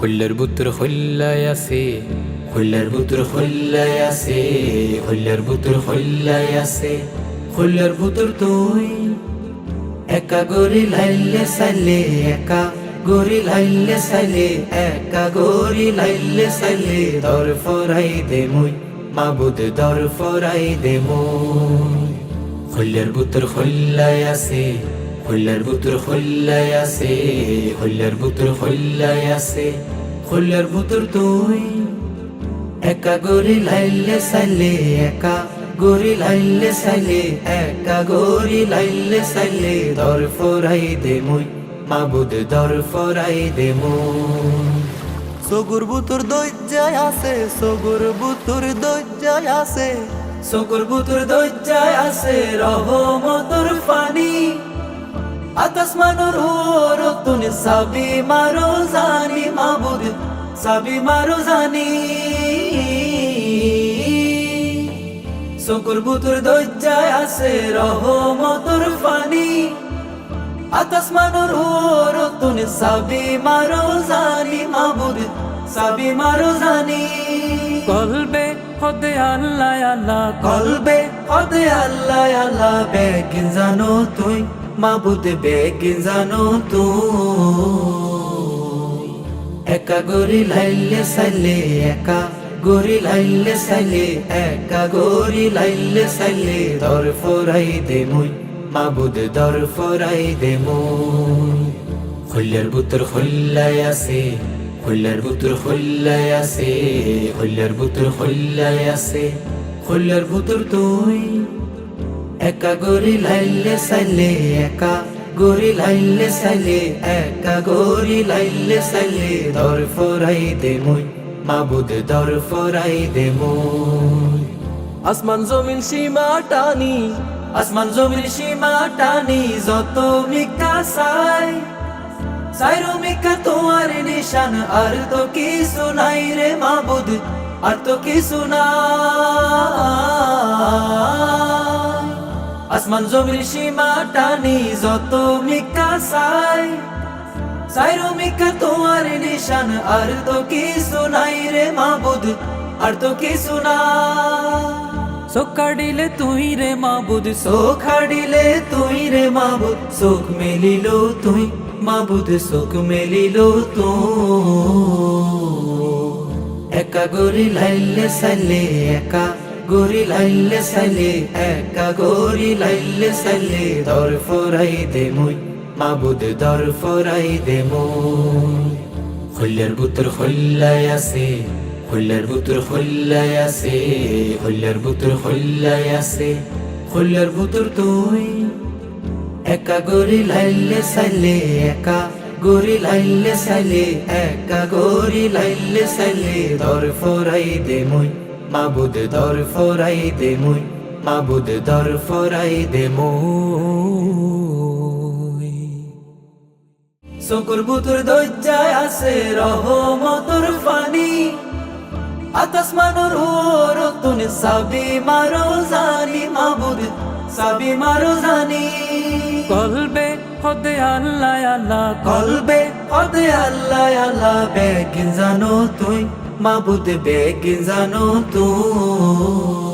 হল্লার বুতুর হল্লায় আছে হল্লার বুতুর হল্লায় আছে হল্লার বুতুর হল্লায় আছে হল্লার বুতুর তুই। একা গরি লাইলে সাইলে, একা গরি লাইলে সাইলে, একা গরি লাইলে সাইলে দর ফরাই দে মুই, মাবুদ দর ফরাই দে মুই। হল্লার বুতুর হল্লায় আছে হল্লার বুতুর হল্লায় আছে হল্লার বুতুর হল্লায় আছে হল্লার বুতুর তুই। একা গরি লাইলে সাইলে একা গরি লাইলে সাইলে একা গরি লাইলে সাইলে দর ফরাই দে মুই মাবুদ দর ফরাই দে মুই। সগুর বুতুর দইজায় আছে সগুর বুতুর দইজায় আছে। সকুর বুতুর দজ্জায় আছে রহমতর ফানি। সাবি মারো জানি মাবুদ, সাবি মারো জানি। সকুর বুতুর দজ্জায় আছে রহমতর ফানি। আতাসমানুর মানোর তুনি, সাবি মারো জানি মাবুদ সাবি মারো জানি। কলবে হদে আল্লাহ আল্লাহ কলবে। হদে আল্লাহ আল্লাহ বেগ জানো তুই। মাবুদ বেগ জানো তুই। একা গরি লাইলে সাইলে একা গরি লাইলে সাইলে একা গরি লাইলে সাইলে দর ফরাই দে মুই। মাবুদ দর ফরাই দে মুই। হল্লার বুতর হল্লায় আছে হল্লার বুতর হল্লায় আছে হল্লার বুতর হল্লায় আছে হল্লার বুতর তুই। একা গরি লাইলে সাইলে একা গরি লাইলে সাইলে একা গরি লাইলে সাইলে দর ফরাই দে মুই, মাবুদ দর ফরাই দে মুই। আসমান জমিন সীমা টানি, আসমান জমির সীমা টানি, যত মিকা সাই সাইরো মিকা তোমার নিশান আর তো কিছু নাই রে মাবুদ আর তো কিছু নাই আসমান জমির সীমা টানি যত মিকা সাই সাইরো মিকা তোমার নিশান আর তো কিছু নাই রে মাবুদ আর তো কিছু না সকাডিলে তুই রে মাবুদ হারিলে তুই রে মাবুদ চোখ মেলিল তুই মাবুদ চোখ মেলিল তো। একা গরি লাইলে সাইলে একা গরি লাইলে সাইলে একা গরি লাইলে সাইলে দর ফরাই দে মুই, মাবুদ দর ফরাই দে মুই। হল্লার বুতর হল্লায় আছে হল্লার বুতর হল্লায় আছে হল্লার বুতর হল্লায় আছে হল্লার বুতর তুই। একা গরি লাইলে সাইলে একা, গরি লাইলে সাইলে একা, গরি লাইলে সাইলে দর ফরাই দে মুই, মাবুদ দর ফরাই দে মুই, মাবুদ দর ফরাই দে মুই। চকুর বুতুর দজ্জায় আছে রহমতর ফানি তুনি সাবি মারো জানি মাবুদ সাবি মারো জানি। কলবে হদে আল্লাহ আল্লাহ কলবে হদে আল্লাহ আল্লাহ বেগ জানো তুই মাবুদ বেগিন জানো তুই।